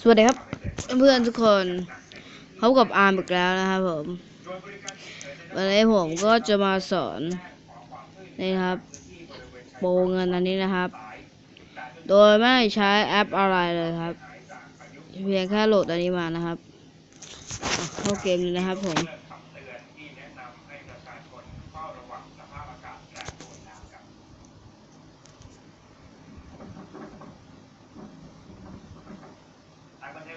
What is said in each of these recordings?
สวัสดีครับ เพื่อนทุกคนพบกับอาร์มอีกแล้วนะครับผม วันนี้ผมก็จะมาสอนนี่นะครับโปรเงินอันนี้นะครับ โดยไม่ใช้แอปอะไรเลยครับ เพียงแค่โหลดอันนี้มานะครับเข้าเกมเลยนะครับผม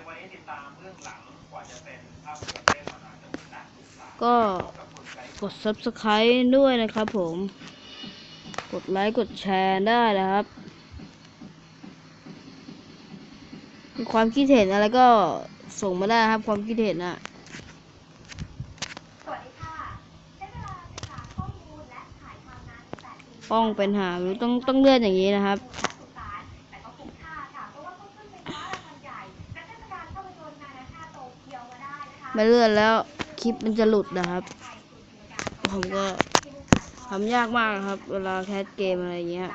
แต่บันเทิงวันนี้ติดตามเรื่องหลังกว่าจะเป็นภาพยนตร์เรื่องมหาชนนะก็กด subscribe ด้วยนะครับผม กดไลค์กดแชร์ได้นะครับ ความคิดเห็นอะไรก็ส่งมาได้ครับความคิดเห็นอะ่ะใช้เวลาศึกษาข้อมูลและถ่ายทำนานถึง8ปีป้องเป็นหาหรือต้องต้องเลื่อนอย่างนี้นะครับ ไม่เลื่อนแล้วคลิปมันจะหลุดนะครับ ผมก็ทำยากมากครับ เวลาแคสเกมอะไรเงี้ย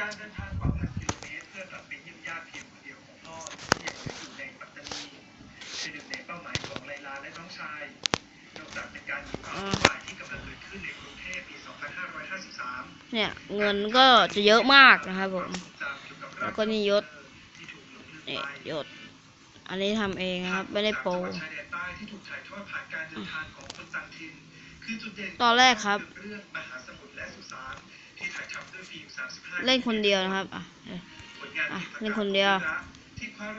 การเดินทางกว่าพันกิโลเมตรเพื่อกลับไปเยี่ยมญาติเพียงคนเดียวของพ่อที่ยังอยู่ในปัตตานี คือหนึ่งในเป้าหมายของไลลาและน้องชาย นอกจากเป็นการมีความวุ่นวายที่กำลังเกิดขึ้นในกรุงเทพปี 2553เนี่ย เงินก็จะเยอะมากนะครับผม แล้วก็นี่ยศที่ถูกหลงลืมเนี่ยไปหยดอันนี้ทำเองนะครับ ไม่ได้โปรจังหวัดชายแดนใต้ที่ถูกถ่ายทอดผ่านการเดินทางของคนต่างถิ่นคือจุดเด่นตอนแรกครับเรื่องมหาสมุทรและสุสานที่ถ่ายทำด้วยฟิล์ม35เล่นคนเดียวนะครับอะผลงานอะที่เล่นคนเดียวที่คว้าราง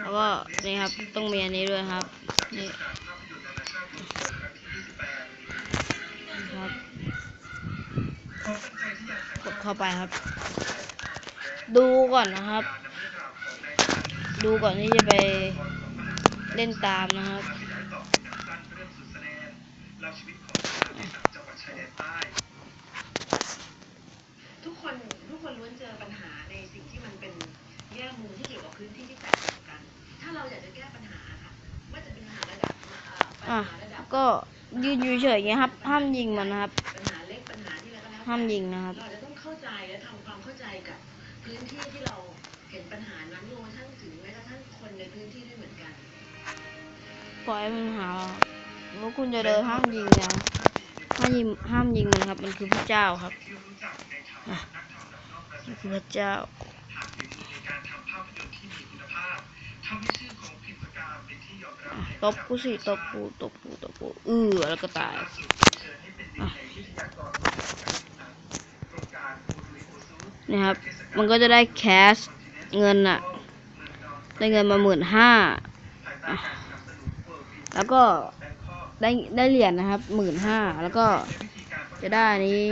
แล้วก็นี่ครับต้องมีอันนี้ด้วยครับนี่ครับกดเข้าไปครับ ดูก่อนนะครับ ดูก่อนที่จะไปเล่นตามนะครับ เราอยากจะแก้ปัญหาค่ะว่าจะเป็นปัญหาระดับเอ่อปัญอะหาระดับก็ยืนอยู่เฉยๆอย่างเงี้ยครับ ห้ามยิงมันนะครับ ปัญหาเล็กปัญหาที่อะไรก็แล้วแต่ ห้ามยิงนะครับ เราอาจจะต้องเข้าใจและทำความเข้าใจกับพื้นที่ที่เราเห็นปัญหานั้นรวมทั้งถึงแม้กระทั่งคนในพื้นที่ด้วยเหมือนกันปล่อยให้มันหาเราแล้วคุณจะเดินห้ามยิงนะห้ามยิงห้ามยิงมันครับ มันคือพระเจ้าครับที่รู้จักในฐาอะนะนักทำหนังนอกกระแสมันคือพระเจ้า ตบกูสิตบกูตบกูตบกูเออแล้วก็ตายเนหนึ่ยครับ มันก็จะได้แคสเงินอะได้เงินมาหมื่นห้าแล้วก็ได้ได้เหรียญนะครับหมื่นห้าแล้วก็จะได้นี้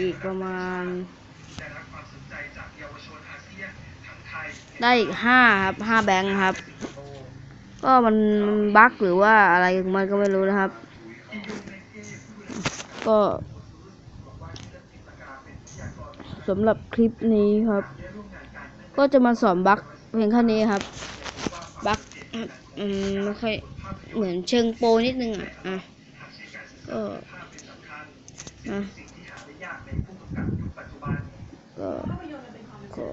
อีกประมาณ ได้อีกห้าครับห้าแบงค์ครับ ก็มันมันบั๊กหรือว่าอะไรของมันก็ไม่รู้นะครับ ก็สำหรับคลิปนี้ครับ ก็จะมาสอนบั๊กเพียงแค่นี้ครับบั๊กอืมไม่ค่อยเหมือนเชิงโปนิดนึงอะอะก็อะก็ขอ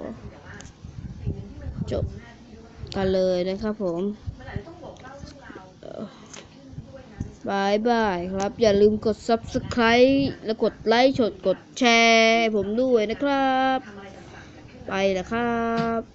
จบกันเลยนะครับผม บายบายครับ อย่าลืมกด subscribe แล้วกดไลค์ชดกดแชร์ ผมด้วยนะครับไรต่างๆไปแล้วครับ